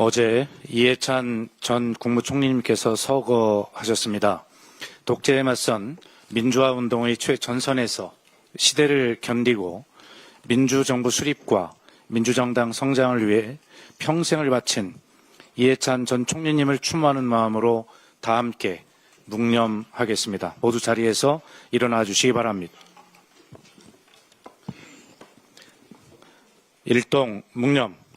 어제 이해찬 전 국무총리님께서 서거하셨습니다. 독재에 맞선 민주화 운동의 최전선에서 시대를 견디고 민주정부 수립과 민주정당 성장을 위해 평생을 바친 이해찬 전 총리님을 추모하는 마음으로 다 함께 묵념하겠습니다. 모두 자리에서 일어나 주시기 바랍니다. 일동 묵념.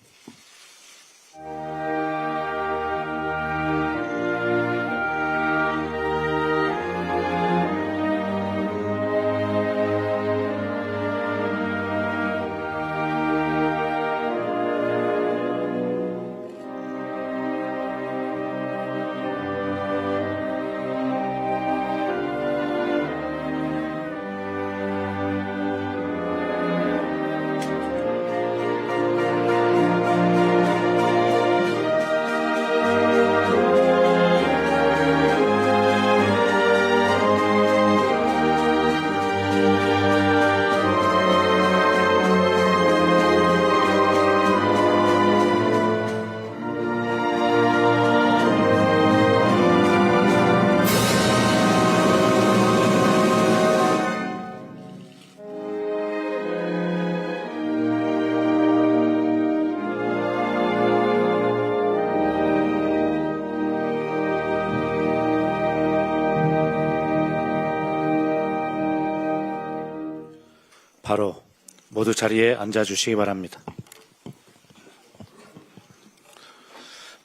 바로 모두 자리에 앉아 주시기 바랍니다.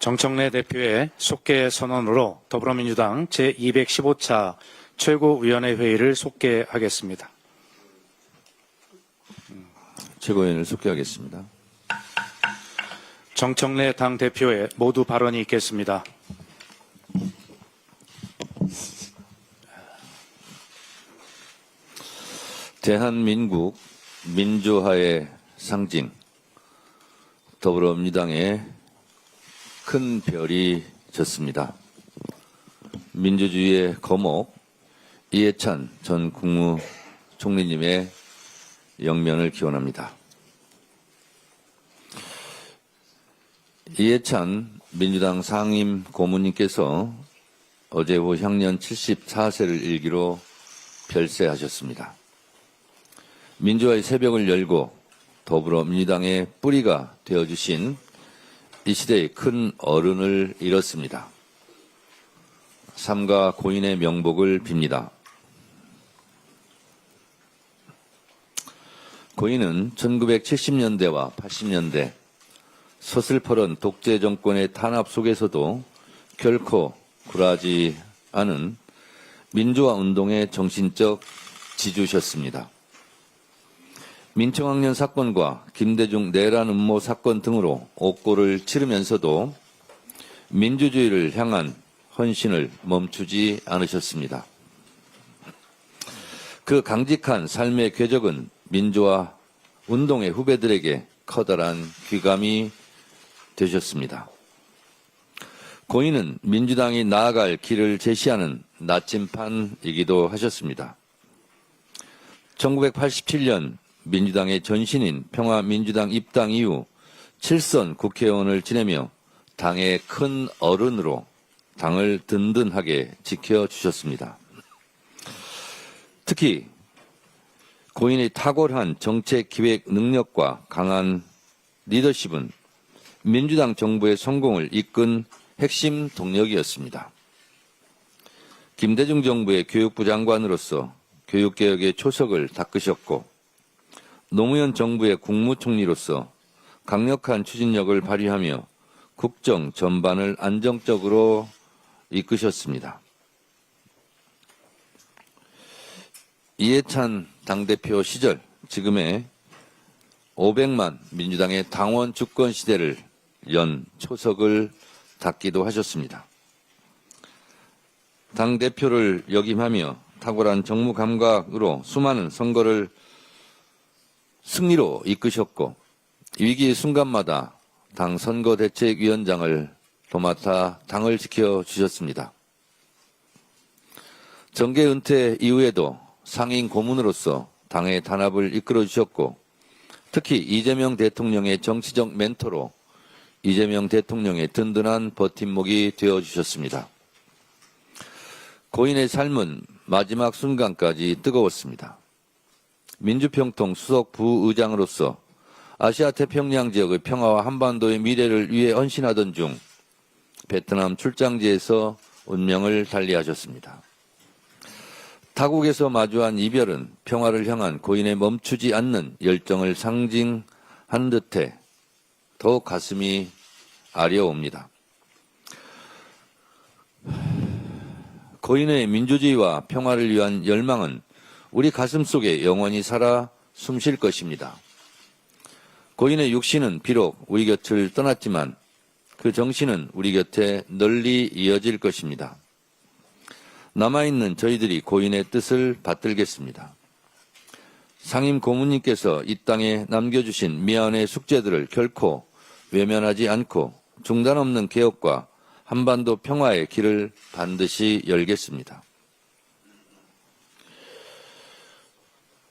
정청래 대표의 속개 선언으로 더불어민주당 제215차 최고위원회 회의를 속개하겠습니다. 최고위원을 속개하겠습니다. 정청래 당 대표의 모두 발언이 있겠습니다. 대한민국 민주화의 상징 더불어민주당의 큰 별이 졌습니다. 민주주의의 거목 이해찬 전 국무총리님의 영면을 기원합니다. 이해찬 민주당 상임 고문님께서 어제 오후 향년 74세를 일기로 별세하셨습니다. 민주화의 새벽을 열고 더불어민주당의 뿌리가 되어주신 이 시대의 큰 어른을 잃었습니다. 삼가 고인의 명복을 빕니다. 고인은 1970년대와 80년대 서슬퍼런 독재 정권의 탄압 속에서도 결코 굴하지 않은 민주화 운동의 정신적 지주셨습니다. 민청학년 사건과 김대중 내란 음모 사건 등으로 옥고를 치르면서도 민주주의를 향한 헌신을 멈추지 않으셨습니다. 그 강직한 삶의 궤적은 민주화 운동의 후배들에게 커다란 귀감이 되셨습니다. 고인은 민주당이 나아갈 길을 제시하는 나침판이기도 하셨습니다. 1987년 민주당의 전신인 평화민주당 입당 이후 7선 국회의원을 지내며 당의 큰 어른으로 당을 든든하게 지켜주셨습니다. 특히 고인의 탁월한 정책 기획 능력과 강한 리더십은 민주당 정부의 성공을 이끈 핵심 동력이었습니다. 김대중 정부의 교육부 장관으로서 교육개혁의 초석을 닦으셨고 노무현 정부의 국무총리로서 강력한 추진력을 발휘하며 국정 전반을 안정적으로 이끄셨습니다. 이해찬 당대표 시절 지금의 500만 민주당의 당원 주권 시대를 연 초석을 닦기도 하셨습니다. 당대표를 역임하며 탁월한 정무 감각으로 수많은 선거를 승리로 이끄셨고 위기 순간마다 당 선거대책위원장을 도맡아 당을 지켜주셨습니다. 정계 은퇴 이후에도 상임 고문으로서 당의 단합을 이끌어 주셨고 특히 이재명 대통령의 정치적 멘토로 이재명 대통령의 든든한 버팀목이 되어 주셨습니다. 고인의 삶은 마지막 순간까지 뜨거웠습니다. 민주평통 수석 부의장으로서 아시아 태평양 지역의 평화와 한반도의 미래를 위해 헌신하던 중 베트남 출장지에서 운명을 달리하셨습니다. 타국에서 마주한 이별은 평화를 향한 고인의 멈추지 않는 열정을 상징한 듯해 더욱 가슴이 아려옵니다. 고인의 민주주의와 평화를 위한 열망은 우리 가슴 속에 영원히 살아 숨쉴 것입니다. 고인의 육신은 비록 우리 곁을 떠났지만 그 정신은 우리 곁에 널리 이어질 것입니다. 남아있는 저희들이 고인의 뜻을 받들겠습니다. 상임 고문님께서 이 땅에 남겨주신 미안의 숙제들을 결코 외면하지 않고 중단 없는 개혁과 한반도 평화의 길을 반드시 열겠습니다.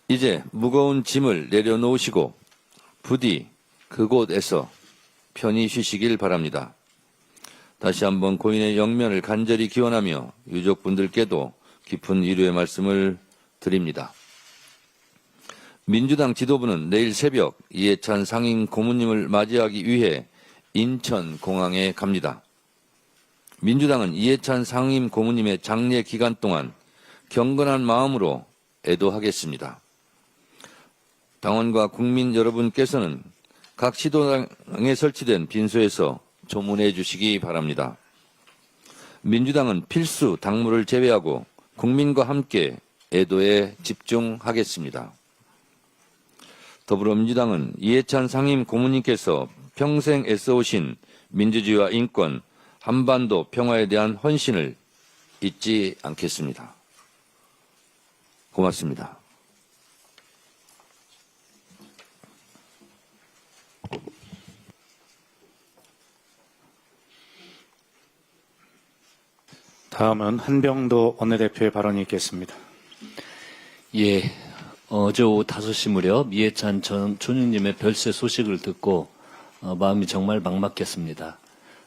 이제 무거운 짐을 내려놓으시고 부디 그곳에서 편히 쉬시길 바랍니다. 다시 한번 고인의 영면을 간절히 기원하며 유족분들께도 깊은 위로의 말씀을 드립니다. 민주당 지도부는 내일 새벽 이해찬 상임 고문님을 맞이하기 위해 인천 공항에 갑니다. 민주당은 이해찬 상임 고문님의 장례 기간 동안 경건한 마음으로 애도하겠습니다. 당원과 국민 여러분께서는 각 시도당에 설치된 빈소에서 조문해 주시기 바랍니다. 민주당은 필수 당무를 제외하고 국민과 함께 애도에 집중하겠습니다. 더불어민주당은 이해찬 상임 고문님께서 평생 애써오신 민주주의와 인권, 한반도 평화에 대한 헌신을 잊지 않겠습니다. 고맙습니다. 다음은 한병도 원내대표의 발언이 있겠습니다. 예, 어제 오후 5시 무렵 이해찬 전 총리님의 별세 소식을 듣고 어, 마음이 정말 막막했습니다.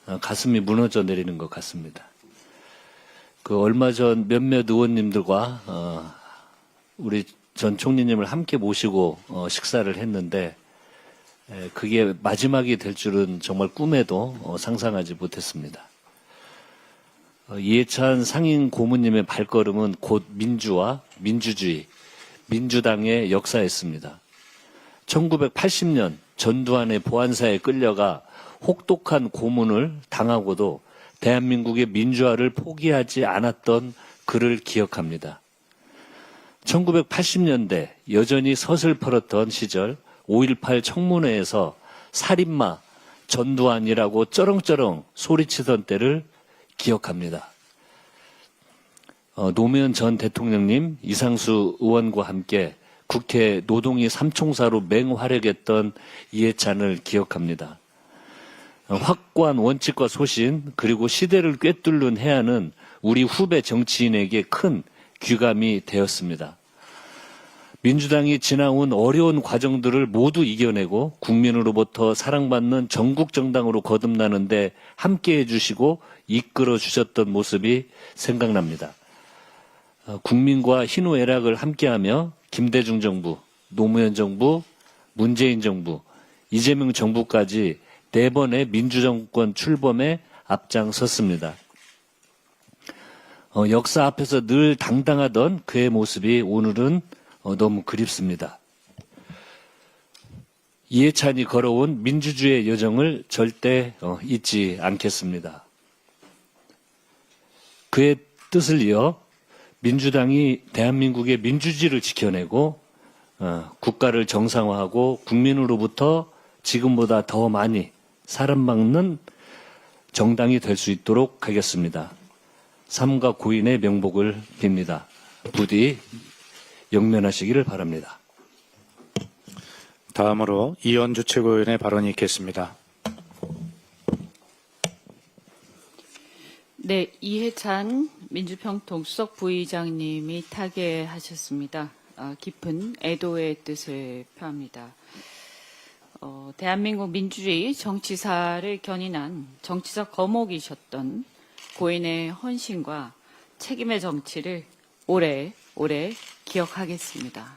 어, 가슴이 무너져 내리는 것 같습니다. 그 얼마 전 몇몇 의원님들과 어, 우리 전 총리님을 함께 모시고 어, 식사를 했는데 에, 그게 마지막이 될 줄은 정말 꿈에도 어, 상상하지 못했습니다. 어, 이해찬 상임 고문님의 발걸음은 곧 민주와 민주주의, 민주당의 역사였습니다. 1980년 전두환의 보안사에 끌려가 혹독한 고문을 당하고도 대한민국의 민주화를 포기하지 않았던 그를 기억합니다. 1980년대 여전히 서슬퍼렇던 시절 5.18 청문회에서 살인마 전두환이라고 쩌렁쩌렁 소리치던 때를 기억합니다. 어, 노무현 전 대통령님, 이상수 의원과 함께 국회 노동위 삼총사로 맹활약했던 이해찬을 기억합니다. 어, 확고한 원칙과 소신 그리고 시대를 꿰뚫는 해안은 우리 후배 정치인에게 큰 귀감이 되었습니다. 민주당이 지나온 어려운 과정들을 모두 이겨내고 국민으로부터 사랑받는 전국 정당으로 거듭나는데 함께 해 주시고 이끌어 주셨던 모습이 생각납니다. 어, 국민과 희노애락을 함께하며 김대중 정부, 노무현 정부, 문재인 정부, 이재명 정부까지 네 번의 민주정권 출범에 앞장섰습니다. 어, 역사 앞에서 늘 당당하던 그의 모습이 오늘은 어, 너무 그립습니다. 이해찬이 걸어온 민주주의의 여정을 절대 어, 잊지 않겠습니다. 그의 뜻을 이어 민주당이 대한민국의 민주주의를 지켜내고 어, 국가를 정상화하고 국민으로부터 지금보다 더 많이 사랑받는 정당이 될 수 있도록 하겠습니다. 삼가 고인의 명복을 빕니다. 부디 영면하시기를 바랍니다. 다음으로 이현주 최고위원의 발언이 있겠습니다. 네, 이해찬 민주평통 수석 부의장님이 타계하셨습니다. 어, 깊은 애도의 뜻을 표합니다. 어, 대한민국 민주주의 정치사를 견인한 정치적 거목이셨던 고인의 헌신과 책임의 정치를 오래 오래 기억하겠습니다.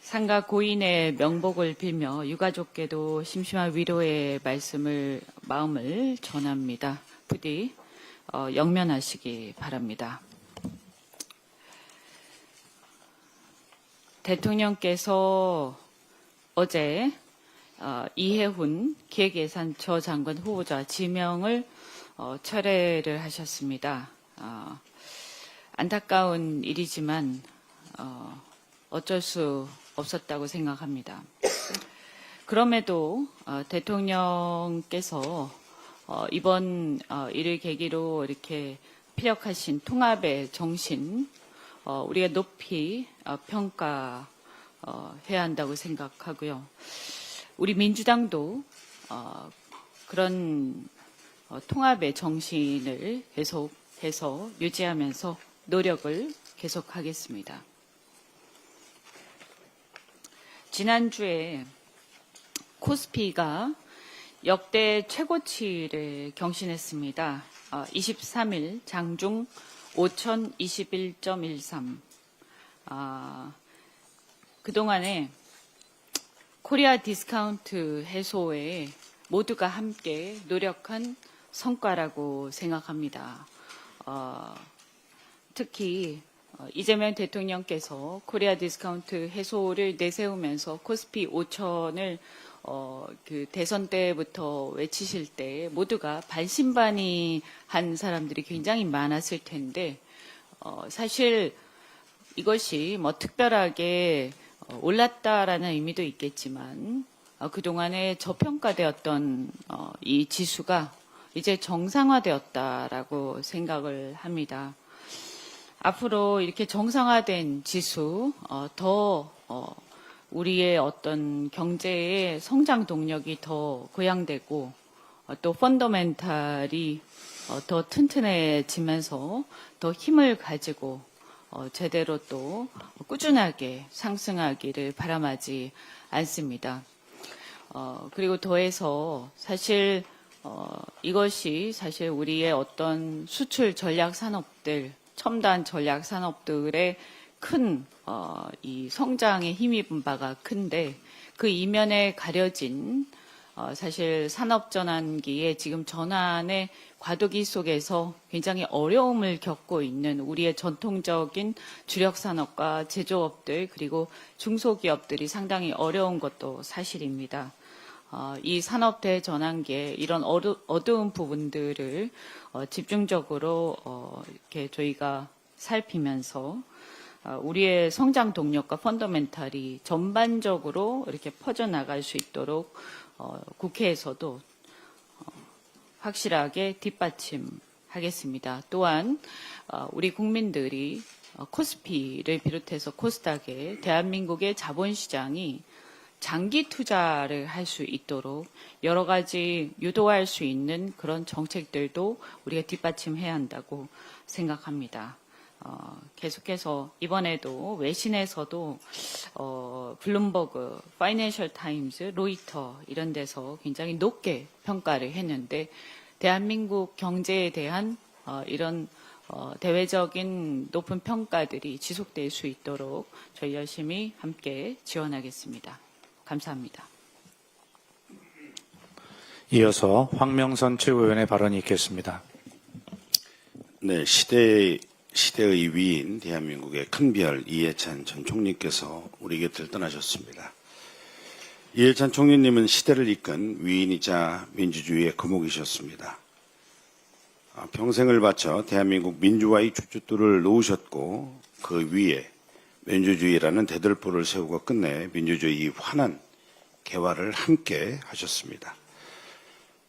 상가 고인의 명복을 빌며 유가족께도 심심한 위로의 말씀을 마음을 전합니다. 부디 어, 영면하시기 바랍니다. 대통령께서 어제 어, 이해훈 기획예산처 장관 후보자 지명을 어, 철회를 하셨습니다. 어, 안타까운 일이지만 어, 어쩔 수 없었다고 생각합니다. 그럼에도 어, 대통령께서 어, 이번 어, 일을 계기로 이렇게 피력하신 통합의 정신 어, 우리가 높이 어, 평가해야 한다고 생각하고요. 우리 민주당도 어, 그런 어, 통합의 정신을 계속해서 유지하면서 노력을 계속하겠습니다. 지난주에 코스피가 역대 최고치를 경신했습니다. 어, 23일 장중 5021.13. 아, 그동안에 코리아 디스카운트 해소에 모두가 함께 노력한 성과라고 생각합니다. 어, 특히 어, 이재명 대통령께서 코리아 디스카운트 해소를 내세우면서 코스피 5천을 어, 그 대선 때부터 외치실 때 모두가 반신반의 한 사람들이 굉장히 많았을 텐데 어, 사실 이것이 뭐 특별하게 어, 올랐다라는 의미도 있겠지만 어, 그동안에 저평가되었던 어, 이 지수가 이제 정상화되었다라고 생각을 합니다. 앞으로 이렇게 정상화된 지수 어, 더 어, 우리의 어떤 경제의 성장 동력이 더 고양되고 어, 또 펀더멘탈이 어, 더 튼튼해지면서 더 힘을 가지고 어, 제대로 또 꾸준하게 상승하기를 바람하지 않습니다. 어, 그리고 더해서 사실 어, 이것이 사실 우리의 어떤 수출 전략 산업들, 첨단 전략 산업들의 큰, 어, 이 성장에 힘입은 바가 큰데 그 이면에 가려진 어, 사실 산업 전환기에 지금 전환의 과도기 속에서 굉장히 어려움을 겪고 있는 우리의 전통적인 주력 산업과 제조업들 그리고 중소기업들이 상당히 어려운 것도 사실입니다. 어, 이 산업 대 전환기에 이런 어두, 어두운 부분들을 어, 집중적으로 어, 이렇게 저희가 살피면서 어, 우리의 성장 동력과 펀더멘탈이 전반적으로 이렇게 퍼져나갈 수 있도록 어, 국회에서도 어, 확실하게 뒷받침하겠습니다. 또한 어, 우리 국민들이 어, 코스피를 비롯해서 코스닥에 대한민국의 자본시장이 장기 투자를 할 수 있도록 여러 가지 유도할 수 있는 그런 정책들도 우리가 뒷받침해야 한다고 생각합니다. 어, 계속해서 이번에도 외신에서도 어, 블룸버그, 파이낸셜 타임즈, 로이터 이런 데서 굉장히 높게 평가를 했는데 대한민국 경제에 대한 어, 이런 어, 대외적인 높은 평가들이 지속될 수 있도록 저희 열심히 함께 지원하겠습니다. 감사합니다. 이어서 황명선 최고위원의 발언이 있겠습니다. 네, 시대 시대의 위인 대한민국의 큰 별 이해찬 전 총리께서 우리 곁을 떠나셨습니다. 이해찬 총리님은 시대를 이끈 위인이자 민주주의의 거목이셨습니다. 아, 평생을 바쳐 대한민국 민주화의 주춧돌을 놓으셨고 그 위에 민주주의라는 대들보를 세우고 끝내 민주주의 환한 개화를 함께 하셨습니다.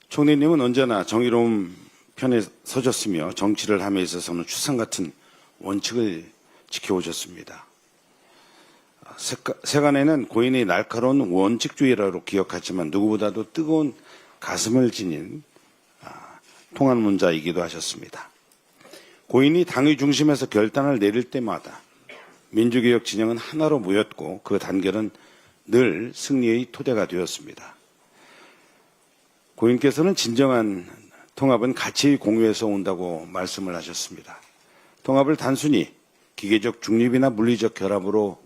총리님은 언제나 정의로운 편에 서졌으며 정치를 함에 있어서는 추상 같은 원칙을 지켜오셨습니다. 세간에는 고인의 날카로운 원칙주의라고 기억하지만 누구보다도 뜨거운 가슴을 지닌 아, 통합론자이기도 하셨습니다. 고인이 당의 중심에서 결단을 내릴 때마다 민주개혁 진영은 하나로 모였고 그 단결은 늘 승리의 토대가 되었습니다. 고인께서는 진정한 통합은 가치의 공유에서 온다고 말씀을 하셨습니다. 통합을 단순히 기계적 중립이나 물리적 결합으로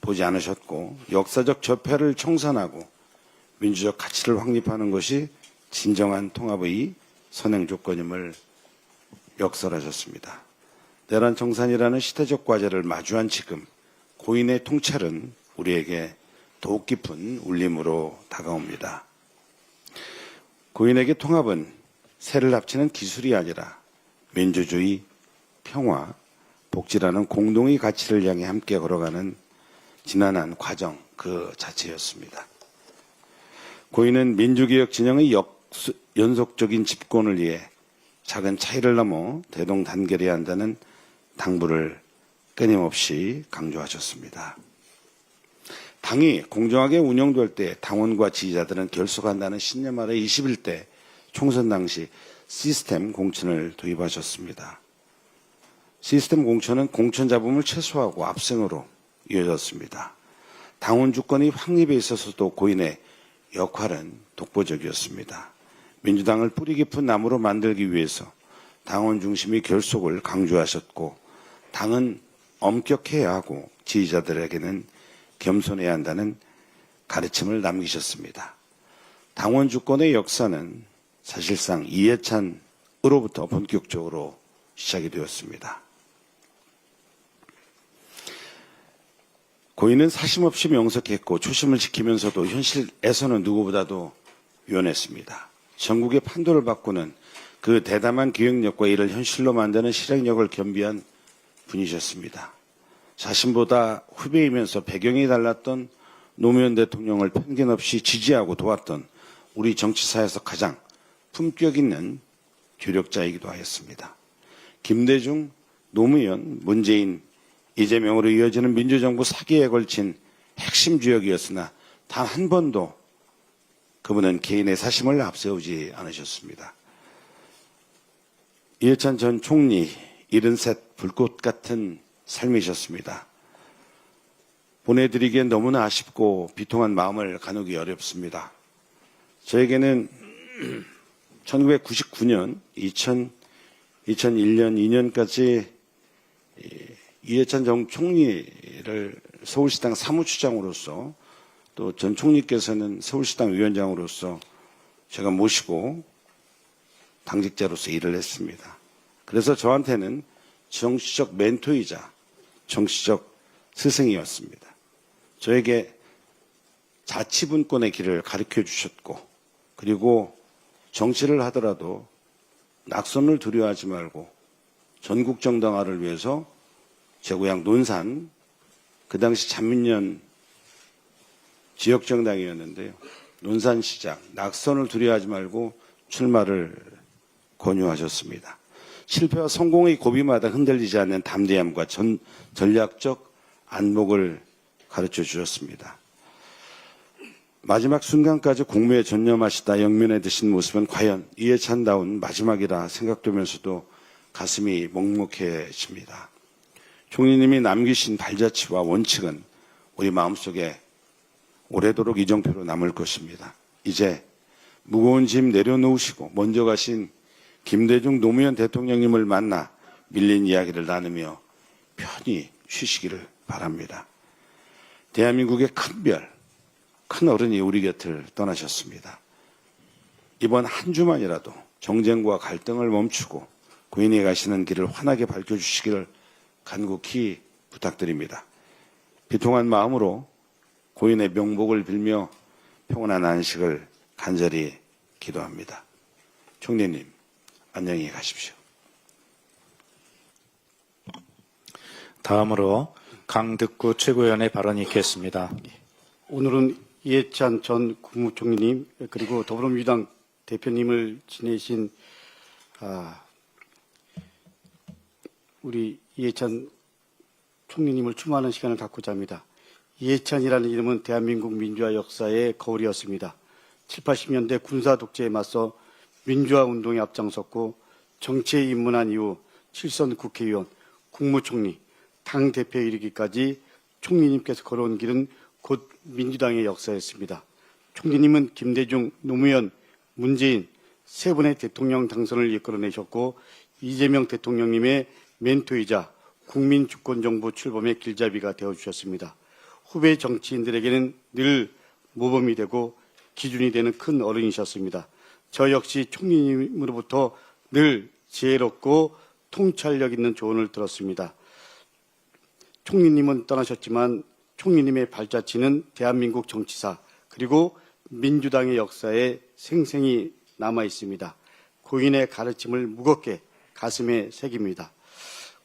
보지 않으셨고 역사적 적폐를 청산하고 민주적 가치를 확립하는 것이 진정한 통합의 선행 조건임을 역설하셨습니다. 내란 청산이라는 시대적 과제를 마주한 지금 고인의 통찰은 우리에게 더욱 깊은 울림으로 다가옵니다. 고인에게 통합은 새를 합치는 기술이 아니라 민주주의, 평화, 복지라는 공동의 가치를 향해 함께 걸어가는 지난한 과정 그 자체였습니다. 고인은 민주개혁 진영의 역수- 연속적인 집권을 위해 작은 차이를 넘어 대동단결해야 한다는 당부를 끊임없이 강조하셨습니다. 당이 공정하게 운영될 때 당원과 지지자들은 결속한다는 신념 아래 21대 총선 당시 시스템 공천을 도입하셨습니다. 시스템 공천은 공천 잡음을 최소화하고 압승으로 이어졌습니다. 당원 주권의 확립에 있어서도 고인의 역할은 독보적이었습니다. 민주당을 뿌리 깊은 나무로 만들기 위해서 당원 중심의 결속을 강조하셨고 당은 엄격해야 하고 지지자들에게는 겸손해야 한다는 가르침을 남기셨습니다. 당원 주권의 역사는 사실상 이해찬으로부터 본격적으로 시작이 되었습니다. 고인은 사심없이 명석했고 초심을 지키면서도 현실에서는 누구보다도 유연했습니다. 전국의 판도를 바꾸는 그 대담한 기획력과 이를 현실로 만드는 실행력을 겸비한 분이셨습니다. 자신보다 후배이면서 배경이 달랐던 노무현 대통령을 편견 없이 지지하고 도왔던 우리 정치사에서 가장 품격 있는 조력자이기도 하였습니다. 김대중, 노무현, 문재인, 이재명으로 이어지는 민주정부 사기에 걸친 핵심 주역이었으나 단 한 번도 그분은 개인의 사심을 앞세우지 않으셨습니다. 이해찬 전 총리 73 불꽃 같은 삶이셨습니다. 보내드리기엔 너무나 아쉽고 비통한 마음을 가누기 어렵습니다. 저에게는 1999년, 2000, 2001년, 2년까지 이해찬 정 총리를 서울시당 사무처장으로서 또 전 총리께서는 서울시당 위원장으로서 제가 모시고 당직자로서 일을 했습니다. 그래서 저한테는 정치적 멘토이자 정치적 스승이었습니다. 저에게 자치분권의 길을 가르쳐 주셨고 그리고 정치를 하더라도 낙선을 두려워하지 말고 전국 정당화를 위해서 제 고향 논산 그 당시 잔민련 지역 정당이었는데요. 논산시장 낙선을 두려워하지 말고 출마를 권유하셨습니다. 실패와 성공의 고비마다 흔들리지 않는 담대함과 전, 전략적 안목을 가르쳐 주셨습니다. 마지막 순간까지 공무에 전념하시다 영면에 드신 모습은 과연 이해찬다운 마지막이라 생각되면서도 가슴이 먹먹해집니다. 총리님이 남기신 발자취와 원칙은 우리 마음속에 오래도록 이정표로 남을 것입니다. 이제 무거운 짐 내려놓으시고 먼저 가신 김대중 노무현 대통령님을 만나 밀린 이야기를 나누며 편히 쉬시기를 바랍니다. 대한민국의 큰 별, 큰 어른이 우리 곁을 떠나셨습니다. 이번 한 주만이라도 정쟁과 갈등을 멈추고 고인이 가시는 길을 환하게 밝혀주시기를 간곡히 부탁드립니다. 비통한 마음으로 고인의 명복을 빌며 평온한 안식을 간절히 기도합니다. 총리님, 안녕히 가십시오. 다음으로 강득구 최고위원의 발언이 있겠습니다. 오늘은 이해찬 전 국무총리님 그리고 더불어민주당 대표님을 지내신 아, 우리 이해찬 총리님을 추모하는 시간을 갖고자 합니다. 이해찬이라는 이름은 대한민국 민주화 역사의 거울이었습니다. 7, 80년대 군사 독재에 맞서 민주화 운동에 앞장섰고 정치에 입문한 이후 7선 국회의원, 국무총리, 당 대표에 이르기까지 총리님께서 걸어온 길은 곧 민주당의 역사였습니다. 총리님은 김대중, 노무현, 문재인 세 분의 대통령 당선을 이끌어내셨고 이재명 대통령님의 멘토이자 국민 주권 정부 출범의 길잡이가 되어 주셨습니다. 후배 정치인들에게는 늘 모범이 되고 기준이 되는 큰 어른이셨습니다. 저 역시 총리님으로부터 늘 지혜롭고 통찰력 있는 조언을 들었습니다. 총리님은 떠나셨지만 총리님의 발자취는 대한민국 정치사 그리고 민주당의 역사에 생생히 남아 있습니다. 고인의 가르침을 무겁게 가슴에 새깁니다.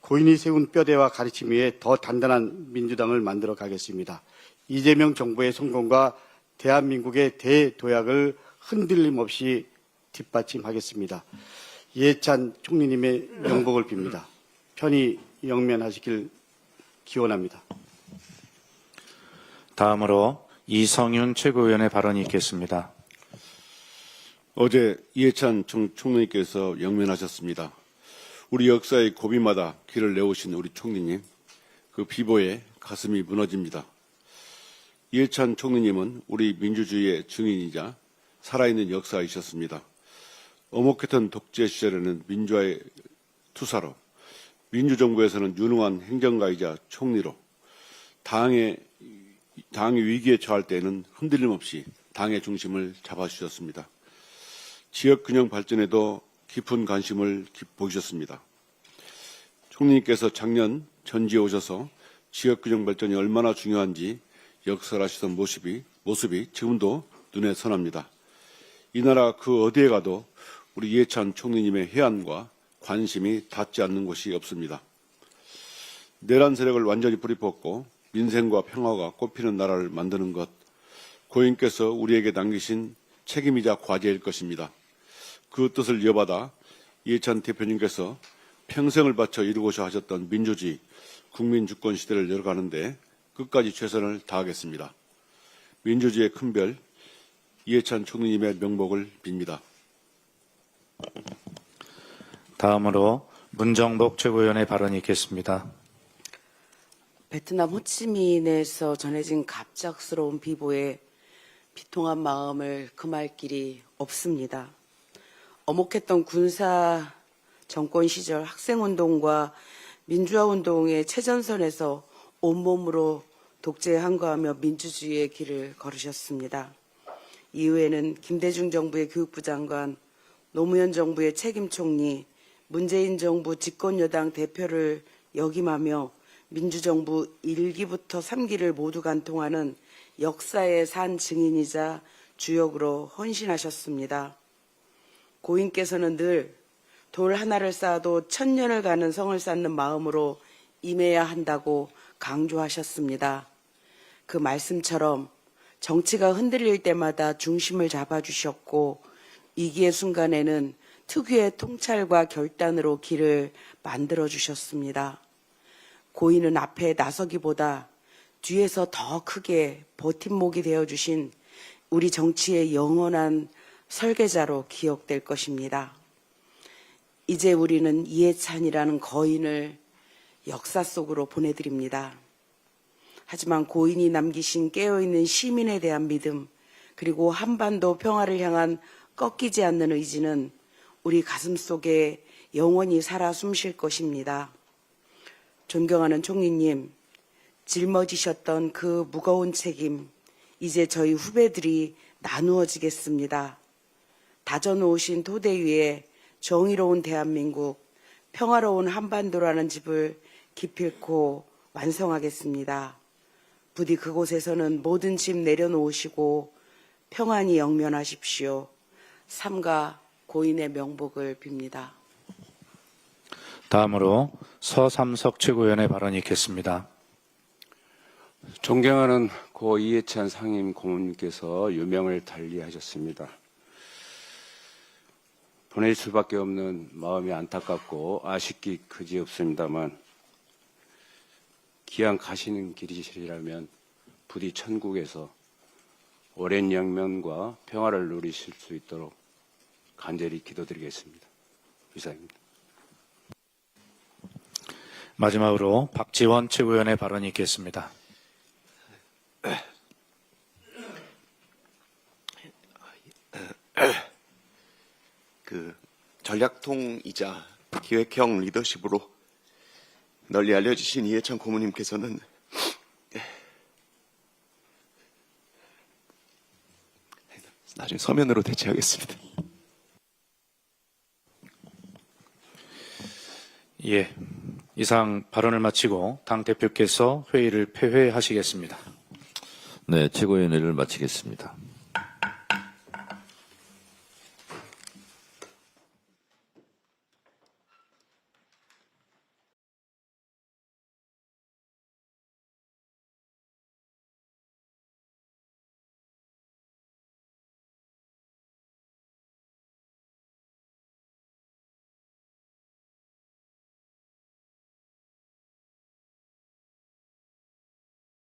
고인이 세운 뼈대와 가르침 위에 더 단단한 민주당을 만들어 가겠습니다. 이재명 정부의 성공과 대한민국의 대도약을 흔들림 없이 뒷받침하겠습니다. 이해찬 총리님의 명복을 빕니다. 편히 영면하시길 기원합니다. 다음으로 이성윤 최고위원의 발언이 있겠습니다. 어제 이해찬 총, 총리께서 영면하셨습니다. 우리 역사의 고비마다 길을 내오신 우리 총리님, 그 비보에 가슴이 무너집니다. 이해찬 총리님은 우리 민주주의의 증인이자 살아있는 역사이셨습니다. 어목했던 독재 시절에는 민주화의 투사로, 민주정부에서는 유능한 행정가이자 총리로, 당의, 당의 위기에 처할 때에는 흔들림 없이 당의 중심을 잡아주셨습니다. 지역 균형 발전에도 깊은 관심을 기- 보이셨습니다. 총리님께서 작년 전지에 오셔서 지역 균형 발전이 얼마나 중요한지 역설하시던 모습이 모습이 지금도 눈에 선합니다. 이 나라 그 어디에 가도 우리 이해찬 총리님의 해안과 관심이 닿지 않는 곳이 없습니다. 내란 세력을 완전히 뿌리 뽑고 민생과 평화가 꽃피는 나라를 만드는 것 고인께서 우리에게 남기신 책임이자 과제일 것입니다. 그 뜻을 이어받아 이해찬 대표님께서 평생을 바쳐 이루고자 하셨던 민주주의, 국민 주권 시대를 열어가는데 끝까지 최선을 다하겠습니다. 민주주의의 큰 별 이해찬 총리님의 명복을 빕니다. 다음으로 문정복 최고위원의 발언이 있겠습니다. 베트남 호치민에서 전해진 갑작스러운 비보에 비통한 마음을 금할 길이 없습니다. 어목했던 군사 정권 시절 학생운동과 민주화운동의 최전선에서 온몸으로 독재에 항거하며 민주주의의 길을 걸으셨습니다. 이후에는 김대중 정부의 교육부 장관, 노무현 정부의 책임 총리, 문재인 정부 집권 여당 대표를 역임하며 민주정부 1기부터 3기를 모두 관통하는 역사의 산 증인이자 주역으로 헌신하셨습니다. 고인께서는 늘 돌 하나를 쌓아도 천년을 가는 성을 쌓는 마음으로 임해야 한다고 강조하셨습니다. 그 말씀처럼 정치가 흔들릴 때마다 중심을 잡아주셨고 위기의 순간에는 특유의 통찰과 결단으로 길을 만들어 주셨습니다. 고인은 앞에 나서기보다 뒤에서 더 크게 버팀목이 되어 주신 우리 정치의 영원한 설계자로 기억될 것입니다. 이제 우리는 이해찬이라는 거인을 역사 속으로 보내드립니다. 하지만 고인이 남기신 깨어있는 시민에 대한 믿음, 그리고 한반도 평화를 향한 꺾이지 않는 의지는 우리 가슴 속에 영원히 살아 숨쉴 것입니다. 존경하는 총리님, 짊어지셨던 그 무거운 책임, 이제 저희 후배들이 나누어지겠습니다. 다져놓으신 토대 위에 정의로운 대한민국, 평화로운 한반도라는 집을 기필코 완성하겠습니다. 부디 그곳에서는 모든 짐 내려놓으시고 평안히 영면하십시오. 삼가 고인의 명복을 빕니다. 다음으로 서삼석 최고위원의 발언이 있겠습니다. 존경하는 고 이해찬 상임 고문께서 유명을 달리하셨습니다. 보낼 수밖에 없는 마음이 안타깝고 아쉽기 그지없습니다만 기왕 가시는 길이시라면 부디 천국에서 오랜 영면과 평화를 누리실 수 있도록 간절히 기도드리겠습니다. 이상입니다. 마지막으로 박지원 최고위원의 발언이 있겠습니다. 그 전략통이자 기획형 리더십으로 널리 알려지신 이해찬 고모님께서는 나중에 서면으로 대체하겠습니다. 예. 이상 발언을 마치고 당 대표께서 회의를 폐회하시겠습니다. 네, 최고위원회를 마치겠습니다.